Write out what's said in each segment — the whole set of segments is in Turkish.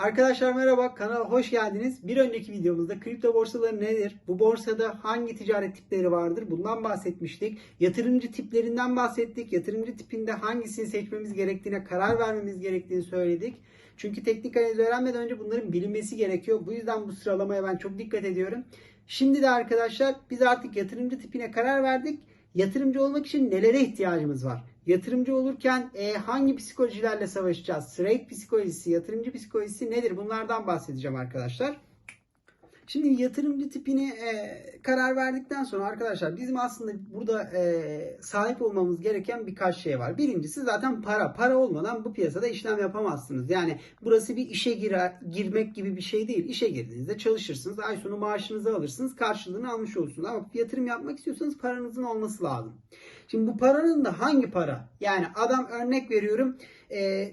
Arkadaşlar merhaba, kanala hoş geldiniz. Bir önceki videomuzda kripto borsaları nedir? Bu borsada hangi ticaret tipleri vardır? Bundan bahsetmiştik. Yatırımcı tiplerinden bahsettik. Yatırımcı tipinde hangisini seçmemiz gerektiğine karar vermemiz gerektiğini söyledik. Çünkü teknik analiz öğrenmeden önce bunların bilinmesi gerekiyor. Bu yüzden bu sıralamaya ben çok dikkat ediyorum. Şimdi de arkadaşlar biz artık yatırımcı tipine karar verdik. Yatırımcı olmak için nelere ihtiyacımız var? Yatırımcı olurken e, hangi psikolojilerle savaşacağız? Trade psikolojisi, yatırımcı psikolojisi nedir? Bunlardan bahsedeceğim arkadaşlar. Şimdi yatırımcı tipini e, karar verdikten sonra arkadaşlar bizim aslında burada e, sahip olmamız gereken birkaç şey var. Birincisi zaten para. Para olmadan bu piyasada işlem yapamazsınız. Yani burası bir işe girer, girmek gibi bir şey değil. İşe girdiğinizde çalışırsınız. Ay sonu maaşınızı alırsınız. Karşılığını almış olursunuz. Ama yatırım yapmak istiyorsanız paranızın olması lazım. Şimdi bu paranın da hangi para? Yani adam örnek veriyorum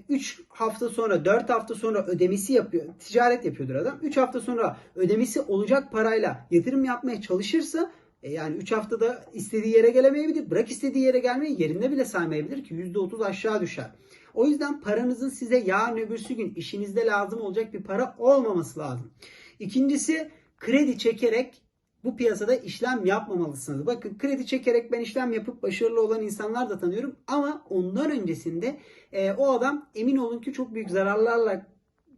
3 hafta sonra 4 hafta sonra ödemesi yapıyor. Ticaret yapıyordur adam. 3 hafta sonra ödemesi olacak parayla yatırım yapmaya çalışırsa e, yani 3 haftada istediği yere gelemeyebilir. Bırak istediği yere gelmeyi yerinde bile saymayabilir ki %30 aşağı düşer. O yüzden paranızın size yarın öbürsü gün işinizde lazım olacak bir para olmaması lazım. İkincisi kredi çekerek bu piyasada işlem yapmamalısınız. Bakın kredi çekerek ben işlem yapıp başarılı olan insanlar da tanıyorum. Ama ondan öncesinde e, o adam emin olun ki çok büyük zararlarla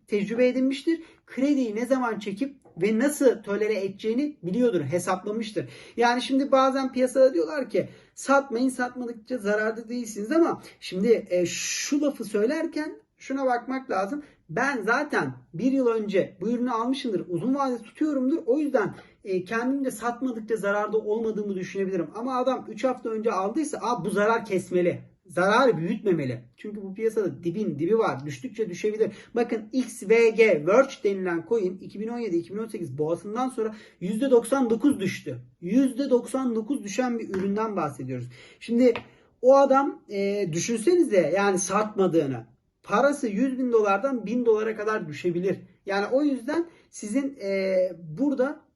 tecrübe edinmiştir. Krediyi ne zaman çekip ve nasıl tolere edeceğini biliyordur, hesaplamıştır. Yani şimdi bazen piyasada diyorlar ki satmayın satmadıkça zararda değilsiniz ama şimdi e, şu lafı söylerken şuna bakmak lazım. Ben zaten bir yıl önce bu ürünü almışımdır. Uzun vade tutuyorumdur. O yüzden e, kendim de satmadıkça zararda olmadığımı düşünebilirim. Ama adam 3 hafta önce aldıysa Aa, bu zarar kesmeli. Zararı büyütmemeli. Çünkü bu piyasada dibin dibi var. Düştükçe düşebilir. Bakın XVG Verge denilen coin 2017-2018 boğasından sonra %99 düştü. %99 düşen bir üründen bahsediyoruz. Şimdi o adam e, düşünsenize yani satmadığını parası 100 bin dolardan 1000 dolara kadar düşebilir. Yani o yüzden sizin e, burada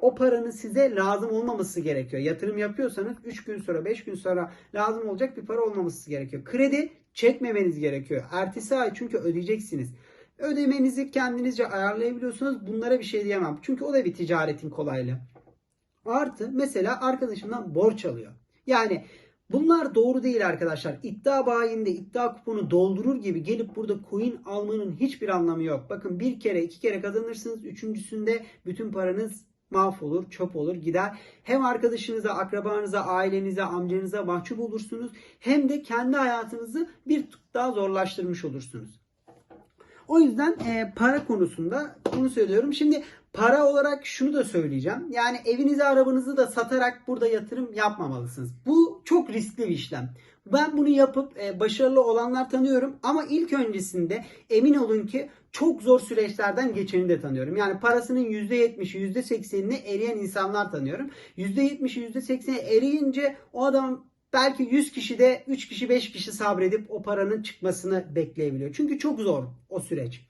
o paranın size lazım olmaması gerekiyor. Yatırım yapıyorsanız 3 gün sonra 5 gün sonra lazım olacak bir para olmaması gerekiyor. Kredi çekmemeniz gerekiyor. Ertesi ay çünkü ödeyeceksiniz. Ödemenizi kendinizce ayarlayabiliyorsunuz. Bunlara bir şey diyemem. Çünkü o da bir ticaretin kolaylığı. Artı mesela arkadaşından borç alıyor. Yani Bunlar doğru değil arkadaşlar. İddia bayinde iddia kuponu doldurur gibi gelip burada coin almanın hiçbir anlamı yok. Bakın bir kere iki kere kazanırsınız. Üçüncüsünde bütün paranız mahvolur, çöp olur, gider. Hem arkadaşınıza, akrabanıza, ailenize, amcanıza mahcup olursunuz. Hem de kendi hayatınızı bir tık daha zorlaştırmış olursunuz. O yüzden e, para konusunda bunu söylüyorum. Şimdi para olarak şunu da söyleyeceğim. Yani evinizi arabanızı da satarak burada yatırım yapmamalısınız. Bu çok riskli bir işlem. Ben bunu yapıp e, başarılı olanlar tanıyorum ama ilk öncesinde emin olun ki çok zor süreçlerden geçeni de tanıyorum. Yani parasının %70'i %80'ini eriyen insanlar tanıyorum. %70'i %80'i eriyince o adam belki 100 kişi de 3 kişi 5 kişi sabredip o paranın çıkmasını bekleyebiliyor. Çünkü çok zor o süreç.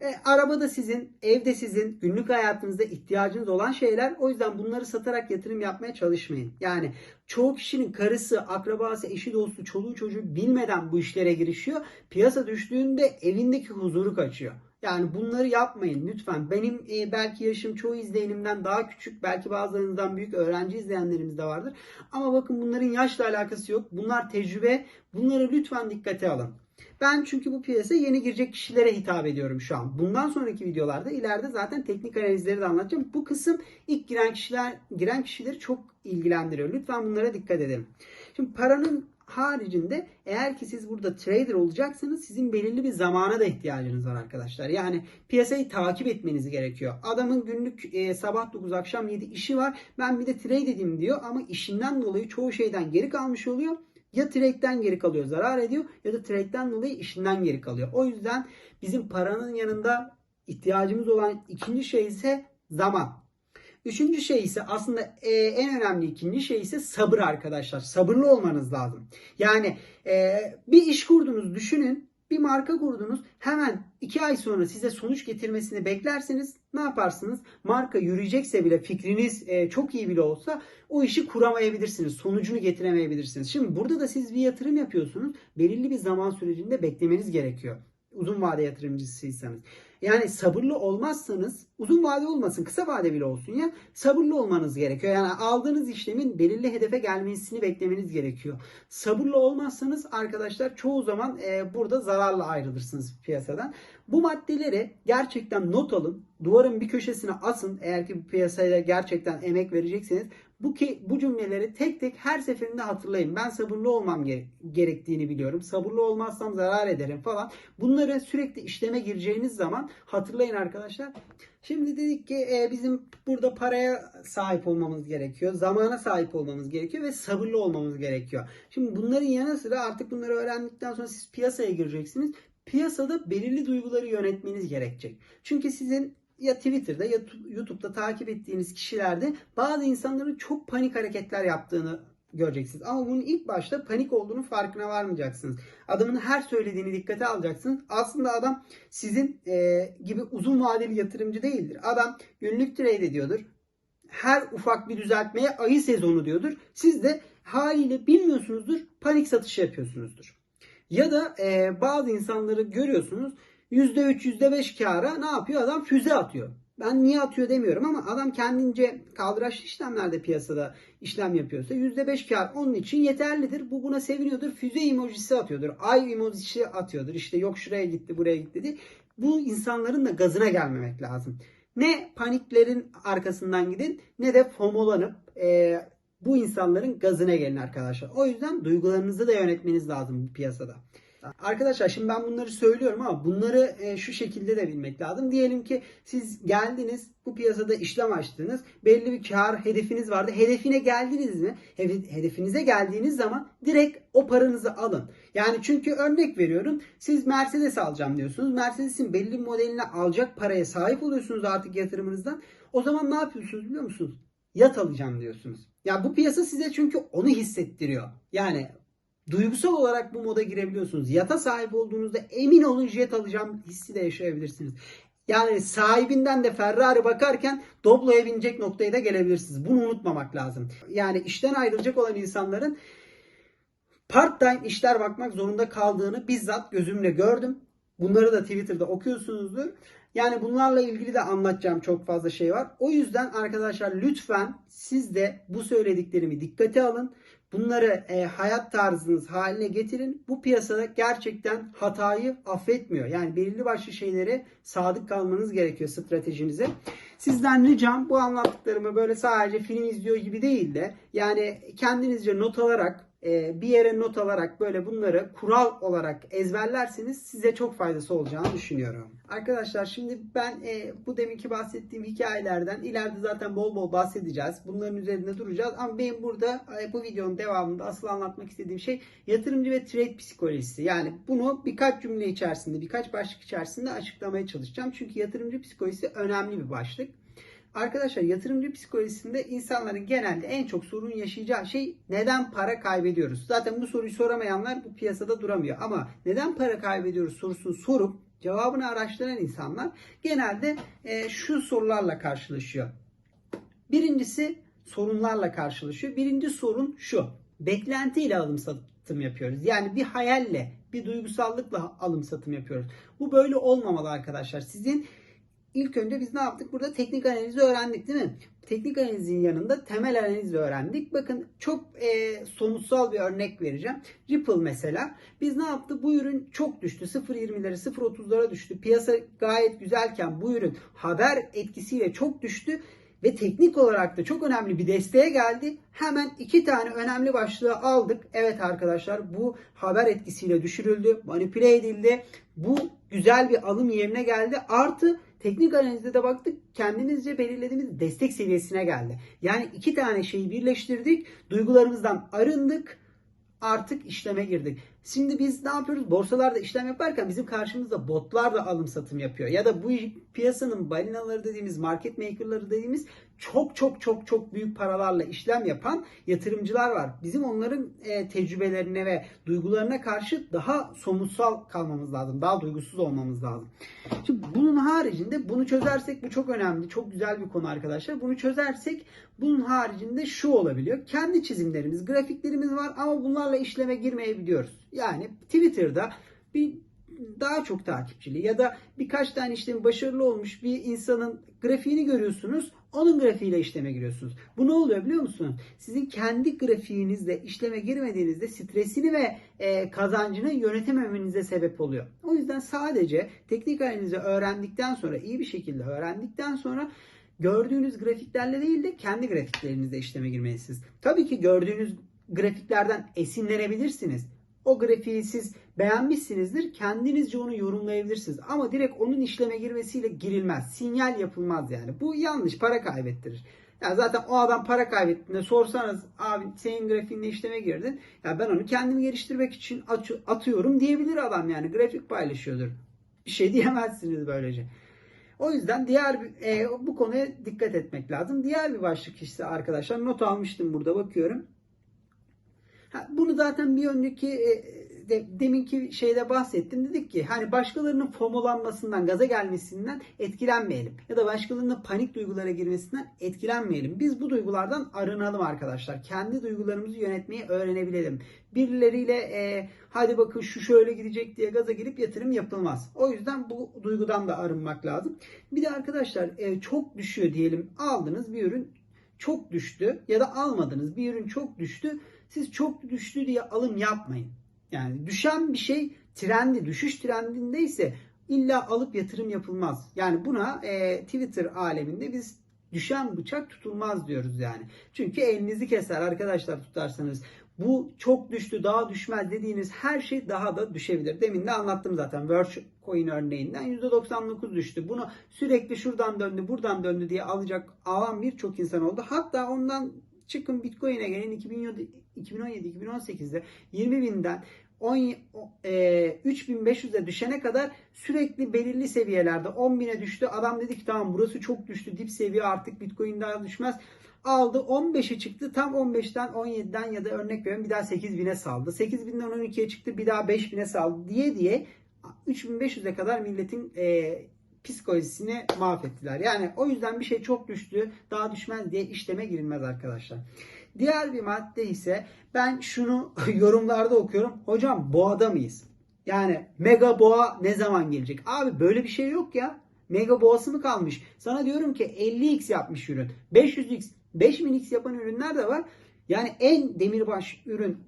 E, araba da sizin, evde sizin, günlük hayatınızda ihtiyacınız olan şeyler. O yüzden bunları satarak yatırım yapmaya çalışmayın. Yani çoğu kişinin karısı, akrabası, eşi, dostu, çoluğu, çocuğu bilmeden bu işlere girişiyor. Piyasa düştüğünde evindeki huzuru kaçıyor. Yani bunları yapmayın lütfen. Benim e, belki yaşım çoğu izleyenimden daha küçük, belki bazılarınızdan büyük öğrenci izleyenlerimiz de vardır. Ama bakın bunların yaşla alakası yok. Bunlar tecrübe. Bunları lütfen dikkate alın. Ben çünkü bu piyasaya yeni girecek kişilere hitap ediyorum şu an. Bundan sonraki videolarda ileride zaten teknik analizleri de anlatacağım. Bu kısım ilk giren kişiler giren kişileri çok ilgilendiriyor. Lütfen bunlara dikkat edelim. Şimdi paranın haricinde eğer ki siz burada trader olacaksanız sizin belirli bir zamana da ihtiyacınız var arkadaşlar. Yani piyasayı takip etmeniz gerekiyor. Adamın günlük e, sabah 9 akşam 7 işi var. Ben bir de trade edeyim diyor ama işinden dolayı çoğu şeyden geri kalmış oluyor. Ya trade'den geri kalıyor zarar ediyor ya da trade'den dolayı işinden geri kalıyor. O yüzden bizim paranın yanında ihtiyacımız olan ikinci şey ise zaman. Üçüncü şey ise aslında e, en önemli ikinci şey ise sabır arkadaşlar. Sabırlı olmanız lazım. Yani e, bir iş kurdunuz düşünün. Bir marka kurdunuz. Hemen iki ay sonra size sonuç getirmesini beklerseniz ne yaparsınız? Marka yürüyecekse bile fikriniz e, çok iyi bile olsa o işi kuramayabilirsiniz. Sonucunu getiremeyebilirsiniz. Şimdi burada da siz bir yatırım yapıyorsunuz. Belirli bir zaman sürecinde beklemeniz gerekiyor. Uzun vade yatırımcısıysanız. Yani sabırlı olmazsanız uzun vade olmasın kısa vade bile olsun ya sabırlı olmanız gerekiyor. Yani aldığınız işlemin belirli hedefe gelmesini beklemeniz gerekiyor. Sabırlı olmazsanız arkadaşlar çoğu zaman e, burada zararla ayrılırsınız piyasadan. Bu maddeleri gerçekten not alın. Duvarın bir köşesine asın. Eğer ki bu piyasaya gerçekten emek verecekseniz bu ki bu cümleleri tek tek her seferinde hatırlayın. Ben sabırlı olmam gere- gerektiğini biliyorum. Sabırlı olmazsam zarar ederim falan. Bunları sürekli işleme gireceğiniz zaman hatırlayın arkadaşlar. Şimdi dedik ki e, bizim burada paraya sahip olmamız gerekiyor. Zamana sahip olmamız gerekiyor ve sabırlı olmamız gerekiyor. Şimdi bunların yanı sıra artık bunları öğrendikten sonra siz piyasaya gireceksiniz. Piyasada belirli duyguları yönetmeniz gerekecek. Çünkü sizin ya Twitter'da ya YouTube'da takip ettiğiniz kişilerde bazı insanların çok panik hareketler yaptığını göreceksiniz. Ama bunun ilk başta panik olduğunu farkına varmayacaksınız. Adamın her söylediğini dikkate alacaksınız. Aslında adam sizin e, gibi uzun vadeli yatırımcı değildir. Adam günlük trade ediyordur. Her ufak bir düzeltmeye ayı sezonu diyordur. Siz de haliyle bilmiyorsunuzdur. Panik satış yapıyorsunuzdur. Ya da e, bazı insanları görüyorsunuz %3, %5 kâra ne yapıyor? Adam füze atıyor. Ben niye atıyor demiyorum ama adam kendince kaldıraçlı işlemlerde piyasada işlem yapıyorsa %5 kar onun için yeterlidir. Bu buna seviniyordur. Füze emojisi atıyordur. Ay emojisi atıyordur. İşte yok şuraya gitti buraya gitti diye. Bu insanların da gazına gelmemek lazım. Ne paniklerin arkasından gidin ne de fomolanıp e, bu insanların gazına gelin arkadaşlar. O yüzden duygularınızı da yönetmeniz lazım bu piyasada. Arkadaşlar şimdi ben bunları söylüyorum ama bunları e, şu şekilde de bilmek lazım. Diyelim ki siz geldiniz bu piyasada işlem açtınız. Belli bir kar hedefiniz vardı. Hedefine geldiniz mi? Hede- Hedefinize geldiğiniz zaman direkt o paranızı alın. Yani çünkü örnek veriyorum. Siz Mercedes alacağım diyorsunuz. Mercedes'in belli bir modelini alacak paraya sahip oluyorsunuz artık yatırımınızdan. O zaman ne yapıyorsunuz biliyor musunuz? Yat alacağım diyorsunuz. Ya bu piyasa size çünkü onu hissettiriyor. Yani duygusal olarak bu moda girebiliyorsunuz. Yata sahip olduğunuzda emin olun jet alacağım hissi de yaşayabilirsiniz. Yani sahibinden de Ferrari bakarken Doblo'ya binecek noktaya da gelebilirsiniz. Bunu unutmamak lazım. Yani işten ayrılacak olan insanların part time işler bakmak zorunda kaldığını bizzat gözümle gördüm. Bunları da Twitter'da okuyorsunuzdur. Yani bunlarla ilgili de anlatacağım çok fazla şey var. O yüzden arkadaşlar lütfen siz de bu söylediklerimi dikkate alın. Bunları e, hayat tarzınız haline getirin. Bu piyasada gerçekten hatayı affetmiyor. Yani belirli başlı şeylere sadık kalmanız gerekiyor stratejinize. Sizden ricam bu anlattıklarımı böyle sadece film izliyor gibi değil de yani kendinizce not alarak e, bir yere not alarak böyle bunları kural olarak ezberlerseniz size çok faydası olacağını düşünüyorum. Arkadaşlar şimdi ben e, bu deminki bahsettiğim hikayelerden ileride zaten bol bol bahsedeceğiz. Bunların üzerinde duracağız. Ama benim burada e, bu videonun devamında asıl anlatmak istediğim şey yatırımcı ve trade psikolojisi. Yani bunu birkaç cümle içerisinde, birkaç başlık içerisinde açıklamaya çalışacağım. Çünkü yatırımcı psikolojisi önemli bir başlık. Arkadaşlar yatırımcı psikolojisinde insanların genelde en çok sorun yaşayacağı şey neden para kaybediyoruz? Zaten bu soruyu soramayanlar bu piyasada duramıyor. Ama neden para kaybediyoruz sorusunu sorup cevabını araştıran insanlar genelde e, şu sorularla karşılaşıyor. Birincisi sorunlarla karşılaşıyor. Birinci sorun şu. Beklentiyle alım satım yapıyoruz. Yani bir hayalle, bir duygusallıkla alım satım yapıyoruz. Bu böyle olmamalı arkadaşlar. Sizin ilk önce biz ne yaptık? Burada teknik analizi öğrendik değil mi? Teknik analizin yanında temel analizi öğrendik. Bakın çok e, somutsal bir örnek vereceğim. Ripple mesela. Biz ne yaptı? Bu ürün çok düştü. 0.20'lere 0.30'lara düştü. Piyasa gayet güzelken bu ürün haber etkisiyle çok düştü. Ve teknik olarak da çok önemli bir desteğe geldi. Hemen iki tane önemli başlığı aldık. Evet arkadaşlar bu haber etkisiyle düşürüldü, manipüle edildi. Bu güzel bir alım yerine geldi. Artı teknik analizde de baktık kendimizce belirlediğimiz destek seviyesine geldi. Yani iki tane şeyi birleştirdik. Duygularımızdan arındık. Artık işleme girdik. Şimdi biz ne yapıyoruz? Borsalarda işlem yaparken bizim karşımızda botlar da alım satım yapıyor. Ya da bu piyasanın balinaları dediğimiz, market makerları dediğimiz çok çok çok çok büyük paralarla işlem yapan yatırımcılar var. Bizim onların e, tecrübelerine ve duygularına karşı daha somutsal kalmamız lazım. Daha duygusuz olmamız lazım. Şimdi bunun haricinde bunu çözersek bu çok önemli. Çok güzel bir konu arkadaşlar. Bunu çözersek bunun haricinde şu olabiliyor. Kendi çizimlerimiz, grafiklerimiz var ama bunlarla işleme girmeyebiliyoruz. Yani Twitter'da bir daha çok takipçili ya da birkaç tane işlemi başarılı olmuş bir insanın grafiğini görüyorsunuz. Onun grafiğiyle işleme giriyorsunuz. Bu ne oluyor biliyor musunuz? Sizin kendi grafiğinizle işleme girmediğinizde stresini ve e, kazancını yönetememenize sebep oluyor. O yüzden sadece teknik analizi öğrendikten sonra iyi bir şekilde öğrendikten sonra gördüğünüz grafiklerle değil de kendi grafiklerinizle işleme girmelisiniz. Tabii ki gördüğünüz grafiklerden esinlenebilirsiniz. O grafiği siz beğenmişsinizdir. Kendinizce onu yorumlayabilirsiniz. Ama direkt onun işleme girmesiyle girilmez. Sinyal yapılmaz yani. Bu yanlış. Para kaybettirir. Ya zaten o adam para kaybettiğinde sorsanız abi senin grafiğinde işleme girdin. Ya ben onu kendimi geliştirmek için atı- atıyorum diyebilir adam yani. Grafik paylaşıyordur. Bir şey diyemezsiniz böylece. O yüzden diğer e, bu konuya dikkat etmek lazım. Diğer bir başlık ise arkadaşlar not almıştım burada bakıyorum. Bunu zaten bir önceki e, de, deminki şeyde bahsettim. Dedik ki hani başkalarının fomolanmasından, gaza gelmesinden etkilenmeyelim. Ya da başkalarının panik duygulara girmesinden etkilenmeyelim. Biz bu duygulardan arınalım arkadaşlar. Kendi duygularımızı yönetmeyi öğrenebilelim. Birileriyle e, hadi bakın şu şöyle gidecek diye gaza gelip yatırım yapılmaz. O yüzden bu duygudan da arınmak lazım. Bir de arkadaşlar e, çok düşüyor diyelim aldınız bir ürün çok düştü ya da almadınız bir ürün çok düştü. Siz çok düştü diye alım yapmayın. Yani düşen bir şey trendi, düşüş trendindeyse illa alıp yatırım yapılmaz. Yani buna e, Twitter aleminde biz düşen bıçak tutulmaz diyoruz yani. Çünkü elinizi keser arkadaşlar tutarsanız. Bu çok düştü daha düşmez dediğiniz her şey daha da düşebilir. Demin de anlattım zaten Verge Coin örneğinden %99 düştü. Bunu sürekli şuradan döndü buradan döndü diye alacak alan birçok insan oldu. Hatta ondan çıkın Bitcoin'e gelin 2017-2018'de 20 binden 10, e, 3500'e düşene kadar sürekli belirli seviyelerde 10 bine düştü. Adam dedi ki tamam burası çok düştü dip seviye artık Bitcoin daha düşmez. Aldı 15'e çıktı tam 15'ten 17'den ya da örnek veriyorum bir daha 8000'e saldı. 8000'den 12'ye çıktı bir daha 5000'e saldı diye diye 3500'e kadar milletin e, psikolojisini mahvettiler. Yani o yüzden bir şey çok düştü daha düşmez diye işleme girilmez arkadaşlar. Diğer bir madde ise ben şunu yorumlarda okuyorum. Hocam boğada mıyız? Yani mega boğa ne zaman gelecek? Abi böyle bir şey yok ya. Mega boğası mı kalmış? Sana diyorum ki 50x yapmış ürün. 500x, 5000x yapan ürünler de var. Yani en demirbaş ürün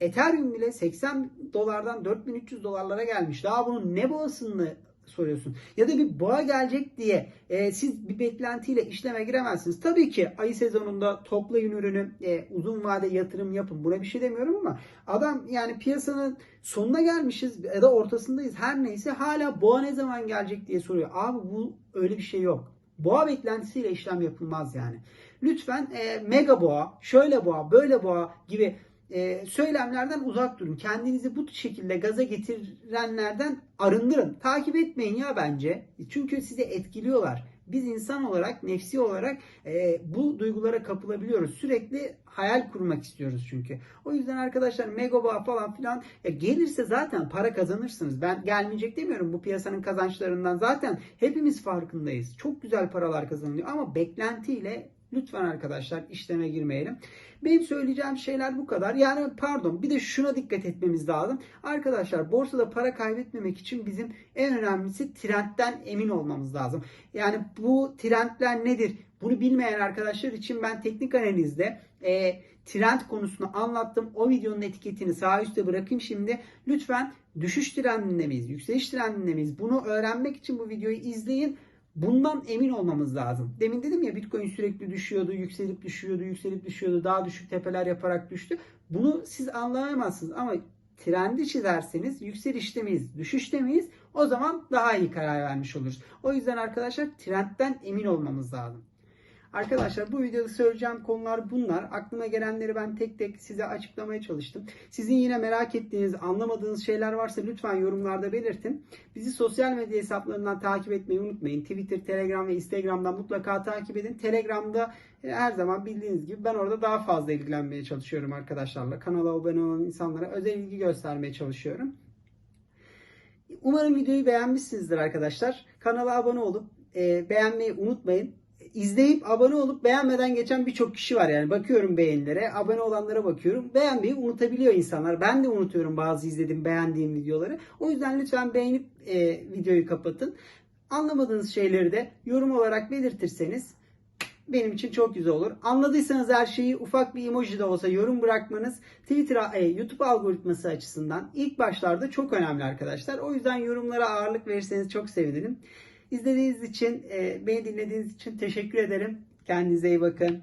Ethereum bile 80 dolardan 4300 dolarlara gelmiş. Daha bunun ne boğasını soruyorsun. Ya da bir boğa gelecek diye e, siz bir beklentiyle işleme giremezsiniz. Tabii ki ayı sezonunda toplayın ürünü e, uzun vade yatırım yapın. Buna bir şey demiyorum ama adam yani piyasanın sonuna gelmişiz ya da ortasındayız her neyse hala boğa ne zaman gelecek diye soruyor. Abi bu öyle bir şey yok. Boğa beklentisiyle işlem yapılmaz yani. Lütfen e, mega boğa, şöyle boğa, böyle boğa gibi e, söylemlerden uzak durun. Kendinizi bu şekilde gaza getirenlerden arındırın. Takip etmeyin ya bence. Çünkü sizi etkiliyorlar. Biz insan olarak, nefsi olarak e, bu duygulara kapılabiliyoruz. Sürekli hayal kurmak istiyoruz çünkü. O yüzden arkadaşlar Megoba falan filan ya gelirse zaten para kazanırsınız. Ben gelmeyecek demiyorum bu piyasanın kazançlarından. Zaten hepimiz farkındayız. Çok güzel paralar kazanılıyor ama beklentiyle Lütfen arkadaşlar işleme girmeyelim. Benim söyleyeceğim şeyler bu kadar. Yani pardon bir de şuna dikkat etmemiz lazım. Arkadaşlar borsada para kaybetmemek için bizim en önemlisi trendten emin olmamız lazım. Yani bu trendler nedir? Bunu bilmeyen arkadaşlar için ben teknik analizde e, trend konusunu anlattım. O videonun etiketini sağ üstte bırakayım şimdi. Lütfen düşüş trendinde miyiz? Yükseliş trendinde miyiz? Bunu öğrenmek için bu videoyu izleyin. Bundan emin olmamız lazım. Demin dedim ya Bitcoin sürekli düşüyordu, yükselip düşüyordu, yükselip düşüyordu, daha düşük tepeler yaparak düştü. Bunu siz anlayamazsınız ama trendi çizerseniz yükselişte miyiz, düşüşte miyiz? O zaman daha iyi karar vermiş oluruz. O yüzden arkadaşlar trendten emin olmamız lazım. Arkadaşlar bu videoda söyleyeceğim konular bunlar. Aklıma gelenleri ben tek tek size açıklamaya çalıştım. Sizin yine merak ettiğiniz, anlamadığınız şeyler varsa lütfen yorumlarda belirtin. Bizi sosyal medya hesaplarından takip etmeyi unutmayın. Twitter, Telegram ve Instagram'dan mutlaka takip edin. Telegram'da e, her zaman bildiğiniz gibi ben orada daha fazla ilgilenmeye çalışıyorum arkadaşlarla. Kanala abone olan insanlara özel ilgi göstermeye çalışıyorum. Umarım videoyu beğenmişsinizdir arkadaşlar. Kanala abone olup e, beğenmeyi unutmayın. İzleyip abone olup beğenmeden geçen birçok kişi var yani bakıyorum beğenilere abone olanlara bakıyorum beğenmeyi unutabiliyor insanlar ben de unutuyorum bazı izlediğim beğendiğim videoları o yüzden lütfen beğenip e, videoyu kapatın anlamadığınız şeyleri de yorum olarak belirtirseniz benim için çok güzel olur. Anladıysanız her şeyi ufak bir emoji de olsa yorum bırakmanız Twitter, e, YouTube algoritması açısından ilk başlarda çok önemli arkadaşlar. O yüzden yorumlara ağırlık verirseniz çok sevinirim. İzlediğiniz için, e, beni dinlediğiniz için teşekkür ederim. Kendinize iyi bakın.